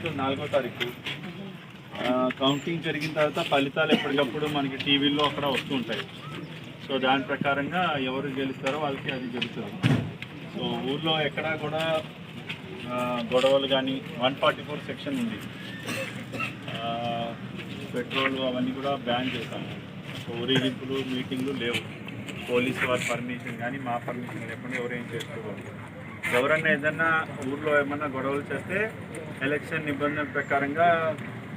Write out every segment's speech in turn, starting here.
అవుతుంది నాలుగో తారీఖు. కౌంటింగ్ జరిగిన తర్వాత ఫలితాలు ఎప్పటికప్పుడు మనకి టీవీలో అక్కడ వస్తూ ఉంటాయి. సో దాని ప్రకారంగా ఎవరు గెలుస్తారో వాళ్ళకి అది జరుగుతుంది. సో ఊర్లో ఎక్కడా కూడా గొడవలు కానీ వన్ ఫార్టీ ఫోర్ సెక్షన్ ఉంది. పెట్రోల్ అవన్నీ కూడా బ్యాన్ చేశాము సో ఊరేగింపులు మీటింగ్లు లేవు. పోలీసు వారి పర్మిషన్ కానీ మా పర్మిషన్ లేకుండా ఎవరేం చేసుకోవాలి ఎవరన్నా ఏదన్నా ఊర్లో ఏమన్నా గొడవలు చేస్తే ఎలక్షన్ నిబంధన ప్రకారంగా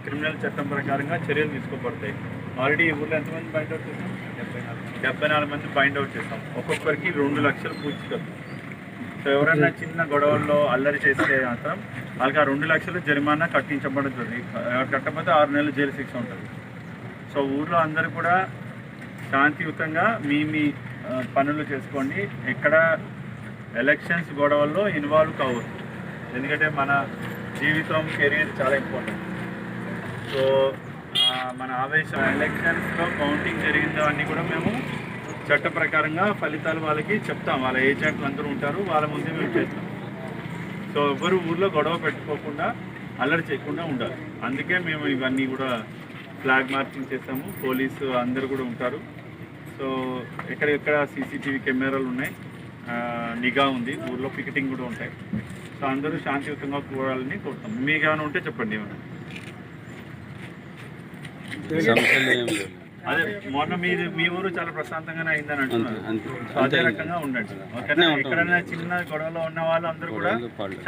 క్రిమినల్ చట్టం ప్రకారంగా చర్యలు తీసుకోబడతాయి. ఆల్రెడీ ఈ ఊర్లో ఎంతమంది బైండ్ అవుట్ చేసాం డెబ్బై నాలుగు మంది బైండ్ అవుట్ చేసాం ఒక్కొక్కరికి రెండు లక్షలు పూచికలు. సో ఎవరైనా చిన్న గొడవల్లో అల్లరి చేస్తే మాత్రం వాళ్ళకి ఆ రెండు లక్షలు జరిమానా కట్టించబడుతుంది ఎవరు కట్టకపోతే ఆరు నెలలు జైలు శిక్ష ఉంటుంది. సో ఊర్లో అందరూ కూడా శాంతియుతంగా మీ మీ పనులు చేసుకోండి. ఎక్కడ ఎలక్షన్స్ గొడవల్లో ఇన్వాల్వ్ కావద్దు. ఎందుకంటే మన జీవితం కెరీర్ చాలా ఇంపార్టెంట్ సో మన ఆవేశం ఎలక్షన్స్లో కౌంటింగ్ జరిగిందో అన్నీ కూడా మేము చట్ట ప్రకారంగా ఫలితాలు వాళ్ళకి చెప్తాం. వాళ్ళ ఏజెంట్లు అందరూ ఉంటారు. వాళ్ళ ముందే మేము చేస్తాం. సో ఎవరు ఊర్లో గొడవ పెట్టుకోకుండా అల్లరి చేయకుండా ఉండాలి. అందుకే మేము ఇవన్నీ కూడా ఫ్లాగ్ మార్చింగ్ చేస్తాము. పోలీసు అందరు కూడా ఉంటారు. సో ఎక్కడెక్కడ సీసీటీవీ కెమెరాలు ఉన్నాయి? నిఘా ఉంది. ఊర్లో పికెటింగ్ కూడా ఉంటాయి. సో అందరూ శాంతియుతంగా కూడాలని కోరుతాం. మీకు ఏమైనా ఉంటే చెప్పండి ఏమైనా. అదే మొన్న మీది మీ ఊరు చాలా ప్రశాంతంగానే అయిందని అంటున్నారు. అదే రకంగా ఉండండి. ఓకేనా? ఎక్కడైనా చిన్న గొడవలో ఉన్న వాళ్ళు అందరూ కూడా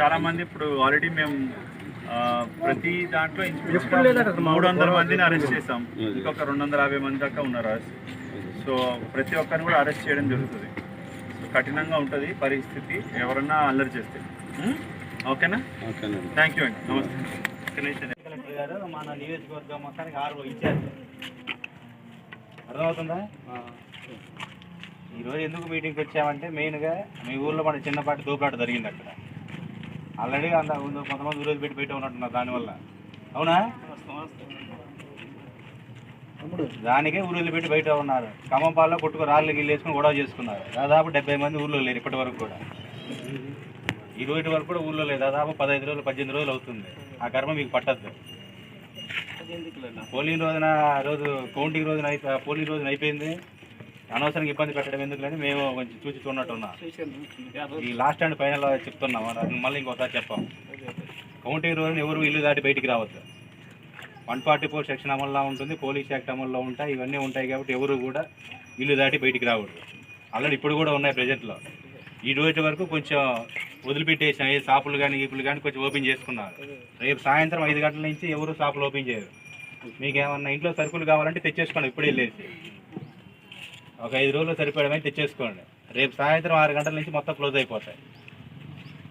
చాలా మంది ఇప్పుడు ఆల్రెడీ మేము ప్రతి దాంట్లో మూడు వందల మందిని అరెస్ట్ చేసాం ఇంకొక రెండు వందల యాభై మంది దాకా ఉన్నారు. సో ప్రతి ఒక్కరిని కూడా అరెస్ట్ చేయడం జరుగుతుంది. కఠినంగా ఉంటుంది పరిస్థితి. ఎవరన్నా అల్లరి చేస్తే? ఓకేనా ఓకేనండి థ్యాంక్ యూ అండి నమస్తే. కలెక్టర్ గారు మన నియోజకవర్గం మొత్తానికి ఆరు ఇచ్చారు. అర్థమవుతుందా? ఈరోజు ఎందుకు మీటింగ్కి వచ్చామంటే మెయిన్గా మీ ఊర్లో మన చిన్నపాటి దూపులాట జరిగింది అక్కడ. ఆల్రెడీ అంత ముందు కొంతమంది ఊరోజు పెట్టి పెట్టి ఉన్నట్టున్నారు దానివల్ల. అవునా? దానికే ఊరు పెట్టి బయట ఉన్నారు. ఖమ్మంపాల్లో కొట్టుకు రాళ్ళు గిల్లు వేసుకుని గొడవ చేసుకున్నారు. దాదాపు డెబ్బై మంది ఊర్లో లేరు ఇప్పటి వరకు కూడా. ఈ రోజు వరకు కూడా ఊళ్ళో లేదు. దాదాపు పదహైదు రోజులు పద్దెనిమిది రోజులు అవుతుంది. ఆ కర్మ మీకు పట్టద్దు. పోలింగ్ రోజున ఆ రోజు కౌంటింగ్ రోజున అయిపో పోలింగ్ రోజున అయిపోయింది. అనవసరంగా ఇబ్బంది పెట్టడం ఎందుకులని మేము కొంచెం చూసి చూడట్టున్నాం ఈ లాస్ట్ అండ్ ఫైనల్ చెప్తున్నాం. మళ్ళీ ఇంకోసారి చెప్పాం. కౌంటింగ్ రోజున ఎవరు ఇల్లు దాటి బయటికి రావద్దు. వన్ ఫార్టీ ఫోర్ సెక్షన్ అమల్లో ఉంటుంది పోలీస్ యాక్ట్ అమల్లో ఉంటాయి ఇవన్నీ ఉంటాయి కాబట్టి ఎవరు కూడా ఇల్లు దాటి బయటికి రావద్దు ఆల్రెడీ ఇప్పుడు కూడా ఉన్నాయి ప్రజెంట్లో ఈ రోజు వరకు కొంచెం వదిలిపెట్టేసిన ఏ షాపులు కానీ గీపులు కానీ కొంచెం ఓపెన్ చేసుకున్నారు. రేపు సాయంత్రం ఐదు గంటల నుంచి ఎవరు షాపులు ఓపెన్ చేయరు. మీకు ఏమన్నా ఇంట్లో సరుకులు కావాలంటే తెచ్చేసుకోండి ఇప్పుడు వెళ్ళేసి. ఒక ఐదు రోజులు సరిపోవడమే తెచ్చేసుకోండి. రేపు సాయంత్రం ఆరు గంటల నుంచి మొత్తం క్లోజ్ అయిపోతాయి.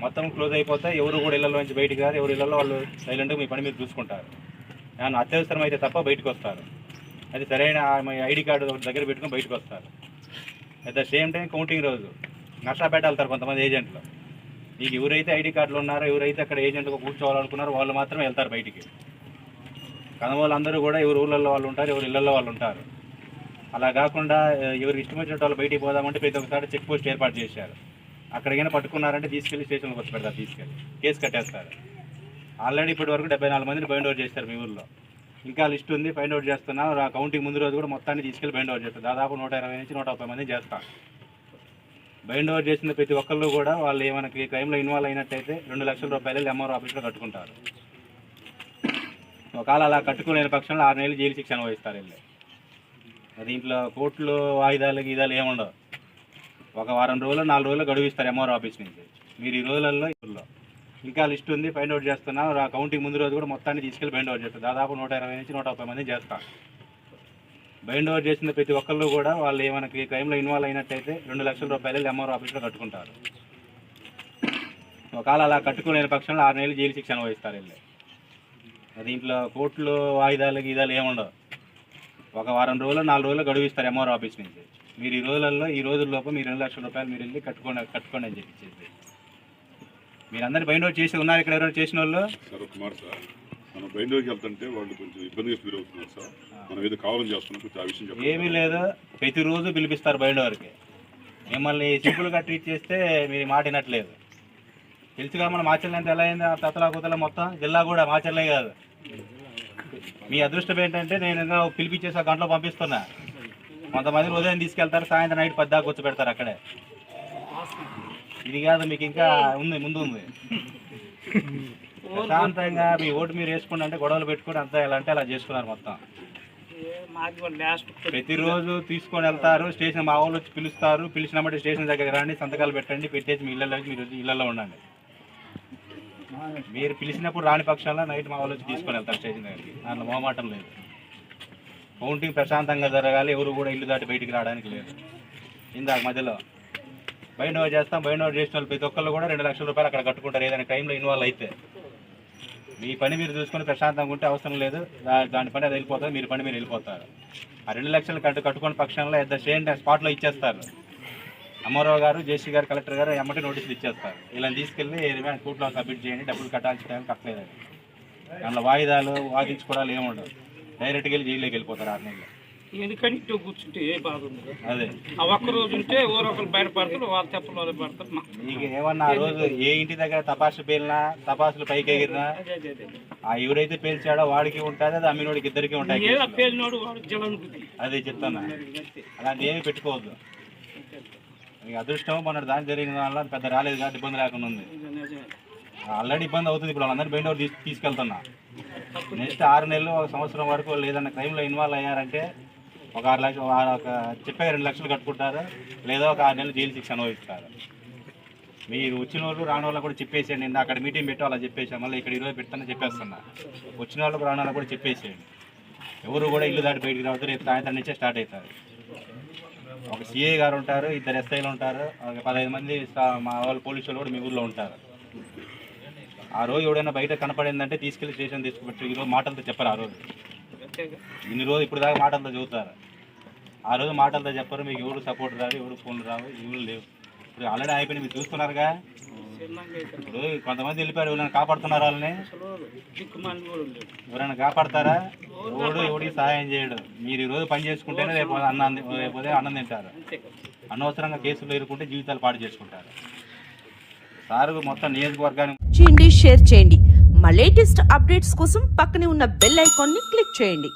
మొత్తం క్లోజ్ అయిపోతాయి. ఎవరు కూడా ఇళ్ళలో నుంచి బయటికి రారు. ఎవరు ఇళ్ళలో వాళ్ళు సైలెంట్గా మీ పని మీరు చూసుకుంటారు. నేను అత్యవసరం అయితే తప్ప బయటకు వస్తారు. అది సరైన ఐడి కార్డు దగ్గర పెట్టుకొని బయటకు వస్తారు. At the same time counting రోజు. నష్టపేట వెళ్తారు కొంతమంది ఏజెంట్లు మీకు ఎవరైతే ఐడి కార్డులు ఉన్నారో ఎవరైతే అక్కడ ఏజెంట్గా కూర్చోవాలనుకున్నారో వాళ్ళు మాత్రమే వెళ్తారు బయటికి. కనవాళ్ళు అందరూ కూడా ఎవరు ఊళ్ళల్లో వాళ్ళు ఉంటారు ఎవరు ఇళ్ళల్లో వాళ్ళు ఉంటారు. అలా కాకుండా ఎవరు ఎవరికి ఇష్టం వచ్చినట్టు వాళ్ళు బయటికి పోదామంటే ప్రతి ఒక్కసారి చెక్ పోస్ట్ ఏర్పాటు చేశారు. అక్కడికైనా పట్టుకున్నారంటే తీసుకెళ్ళి స్టేషన్లోకి వచ్చి పెడతారు తీసుకెళ్ళి. కేసు కట్టేస్తారు. ఆల్రెడీ ఇప్పటి వరకు డెబ్బై నాలుగు మందిని బైండ్ అవుట్ చేస్తారు మీ ఊళ్ళో ఇంకా లిస్ట్ ఉంది ఫైండ్ అవుట్ చేస్తున్నాం. ఆ కౌంటింగ్ ముందు రోజు కూడా మొత్తాన్ని తీసుకెళ్ళి బైండ్ అవుట్ చేస్తారు. దాదాపు నూట ఇరవై నుంచి నూట ముప్పై మంది చేస్తాం బైండ్ ఓవర్ చేసిన ప్రతి ఒక్కళ్ళు కూడా వాళ్ళు ఏమైనా క్రైమ్లో ఇన్వాల్వ్ అయినట్టయితే రెండు లక్షల రూపాయలు ఎంఆర్ ఆఫీస్లో కట్టుకుంటారు. ఒకవేళ అలా కట్టుకునే పక్షంలో ఆరు నెలలు జైలు శిక్ష అనుభవిస్తారు వెళ్ళి. దీంట్లో కోర్టులు వాయిదాలు గీదాలు ఏముండవు ఒక వారం రోజులు నాలుగు రోజులు గడువిస్తారు ఎంఆర్ ఆఫీస్ నుంచి. మీరు ఈ రోజులలో ఇంకా లిస్ట్ ఉంది ఫైండ్ అవుట్ చేస్తున్నాం ఆ కౌంటింగ్ ముందు రోజు కూడా మొత్తాన్ని తీసుకెళ్ళి బైండ్ అవుట్ చేస్తారు. దాదాపు నూట ఇరవై నుంచి నూట ముప్పై మంది చేస్తాం బైండ్ ఓవర్ చేసిన ప్రతి ఒక్కళ్ళు కూడా వాళ్ళు ఏమైనా క్రైమ్లో ఇన్వాల్వ్ అయినట్టయితే రెండు లక్షల రూపాయలు ఎంఆర్ ఆఫీస్లో కట్టుకుంటారు. ఒకవేళ అలా కట్టుకునే పక్షంలో ఆరు నెలలు జైలు శిక్ష అనుభవిస్తారు వెళ్ళి. దీంట్లో కోర్టులు వాయిదాలు గీదాలు ఏముండవు ఒక వారం రోజులు నాలుగు రోజులు గడువిస్తారు ఎంఆర్ ఆఫీస్ నుంచి. మీరు ఈ రోజులలో ఈ రోజుల్లోపు మీరు రెండు లక్షల రూపాయలు మీరు వెళ్ళి కట్టుకోండి కట్టుకోండి అని చెప్పి మీరందరూ బైండ్ అవుట్ చేసి ఉన్నారు ఇక్కడ ఎవరైనా చేసిన వాళ్ళు? మనం బయటలోకి వెళ్తుంటే వాళ్ళు కొంచెం ఇబ్బందిగా ఫీల్ అవుతున్నారు సార్. మనం ఏదో కావాలని చేస్తున్నాం కొంచెం ఆ విషయం చెప్పండి. ఏమీ లేదు. ప్రతిరోజు పిలిపిస్తారు బయట వారికి. మిమ్మల్ని సింపుల్గా ట్రీట్ చేస్తే మీరు మాట వినట్లేదు. తెలుసుగా మన మాచర్ల అంటే ఎలా అయింది? ఆ తతలా కుతల మొత్తం జిల్లా కూడా మాచర్లే కాదు. మీ అదృష్టం ఏంటంటే నేను ఇంకా పిలిపించేసి ఆ గంటలో పంపిస్తున్నా. కొంతమంది ఉదయం తీసుకెళ్తారు సాయంత్రం నైట్ పద్దా కూర్చో పెడతారు అక్కడే. ఇది కాదు మీకు ఇంకా ఉంది ముందు ఉంది. ప్రశాంతంగా మీ ఓటు మీరు వేసుకుంటే అంటే గొడవలు పెట్టుకుని అంతా ఎలా అంటే అలా చేసుకున్నారు మొత్తం. ప్రతిరోజు తీసుకొని వెళ్తారు స్టేషన్ మా వాళ్ళు వచ్చి పిలుస్తారు పిలిచినప్పుడు స్టేషన్ దగ్గర రండి సంతకాలు పెట్టండి పెట్టేసి మీ ఇళ్ళలో మీరు ఇళ్ళలో ఉండండి. మీరు పిలిచినప్పుడు రాని పక్షంలో నైట్ మా వాళ్ళు వచ్చి తీసుకొని వెళ్తారు స్టేషన్ దగ్గరికి. దాంట్లో మొహమాటం లేదు. కౌంటింగ్ ప్రశాంతంగా జరగాలి ఎవరు కూడా ఇల్లు దాటి బయటికి రావడానికి లేదు. ఇందాక మధ్యలో ఓవర్ చేస్తాం ఓవర్ చేసిన వాళ్ళు ప్రతి ఒక్కళ్ళు కూడా రెండు లక్షల రూపాయలు అక్కడ కట్టుకుంటారు ఏదైనా టైంలో ఇన్వాల్వ్ అయితే. మీ పని మీరు చూసుకొని ప్రశాంతంగా ఉంటే అవసరం లేదు. దాని పని అది వెళ్ళిపోతుంది. మీరు పని మీరు వెళ్ళిపోతారు. ఆ రెండు లక్షలు కట్టు కట్టుకున్న పక్షంలో ఎట్ ద సేమ్ స్పాట్లో ఇచ్చేస్తారు. అమ్మారావు గారు జేసీ గారు కలెక్టర్ గారు ఎమ్మటి నోటీసులు ఇచ్చేస్తారు. ఇలా తీసుకెళ్ళి ఏదైనా కోర్టులో సబ్మిట్ చేయండి. డబ్బులు కట్టాల్సిన టైం కట్టలేదు అది. దాంట్లో వాయిదాలు వాదించుకోవడాలు ఏముండవు డైరెక్ట్గా వెళ్ళి జైల్లోకి వెళ్ళిపోతారు ఆరు నెలలు. ఎందుకని ఇటు కూర్చుంటే ఏ బాధ ఉంది అదే. ఆ ఒక్క రోజు ఉంటే ఊరొకరు బయటపడతారు వాళ్ళ తెప్పలు వాళ్ళు పడతారు. మీకు ఏమన్నా ఆ రోజు ఏ ఇంటి దగ్గర తపాసు పేలినా తపాసులు పైకి ఎగిరినా? ఆ ఎవరైతే పేల్చాడో వాడికి ఉంటుంది అది అమ్మినోడికి ఇద్దరికి ఉంటాయి. ఏదో. పేలినోడు వాడు అదే చెప్తాను అలాంటి ఏమి పెట్టుకోవద్దు. మీకు అదృష్టం మొన్న దాని జరిగిన వల్ల పెద్ద రాలేదు కాబట్టి ఇబ్బంది లేకుండా ఉంది. ఆల్రెడీ ఇబ్బంది అవుతుంది ఇప్పుడు వాళ్ళందరూ బయట తీసు తీసుకెళ్తున్నా. నెక్స్ట్ ఆరు నెలలు ఒక సంవత్సరం వరకు ఏదైనా క్రైమ్లో ఇన్వాల్వ్ అయ్యారంటే ఒక ఆరు లక్షలు ఒక చెప్పే రెండు లక్షలు కట్టుకుంటారు. లేదా ఒక ఆరు నెలలు జైలు శిక్ష అనుభవిస్తారు. మీరు వచ్చిన వాళ్ళు రాని వాళ్ళు కూడా చెప్పేసేయండి. నేను అక్కడ మీటింగ్ పెట్టి అలా చెప్పేసాం మళ్ళీ ఇక్కడ ఈరోజు పెట్టానని చెప్పేస్తున్నా. వచ్చిన వాళ్ళకు రాని వాళ్ళు కూడా చెప్పేసేయండి. ఎవరు కూడా ఇల్లు దాటి బయటికి రావద్దు. రేపు సాయంత్రం నుంచే స్టార్ట్ అవుతారు. ఒక సిఏ గారు ఉంటారు ఇద్దరు ఎస్ఐలు ఉంటారు. ఒక పదహైదు మంది మా వాళ్ళు పోలీసు వాళ్ళు కూడా మీ ఊర్లో ఉంటారు. ఆ రోజు ఎవడైనా బయట కనపడిందంటే తీసుకెళ్ళి స్టేషన్ తీసుకుపెట్టు ఈరోజు మాటలతో చెప్పరు ఆ రోజు. ఇన్ని రోజు ఇప్పుడు దాకా మాటలతో చెబుతారు ఆ రోజు మాటలతో చెప్పరు మీకు ఎవరు సపోర్ట్ రావు ఎవరు ఫోన్లు రావు ఎవరు లేవు. ఇప్పుడు ఆల్రెడీ అయిపోయింది మీరు చూస్తున్నారుగా. ఇప్పుడు కొంతమంది వెళ్ళిపోయారు ఎవరైనా కాపాడుతున్నారు వాళ్ళని? ఎవరైనా కాపాడతారా? ఎవడు ఎవడికి సహాయం చేయడు. మీరు ఈ రోజు పని చేసుకుంటేనే రేపు అన్నం రేపు అన్నం తింటారు. అనవసరంగా కేసులు ఎదుర్కొంటే జీవితాలు పాడు చేసుకుంటారు. సార్ మొత్తం నియోజకవర్గానికి షేర్ చేయండి. మా లేటెస్ట్ అప్డేట్స్ కోసం పక్కనే ఉన్న బెల్ ఐకాన్ని క్లిక్ చేయండి.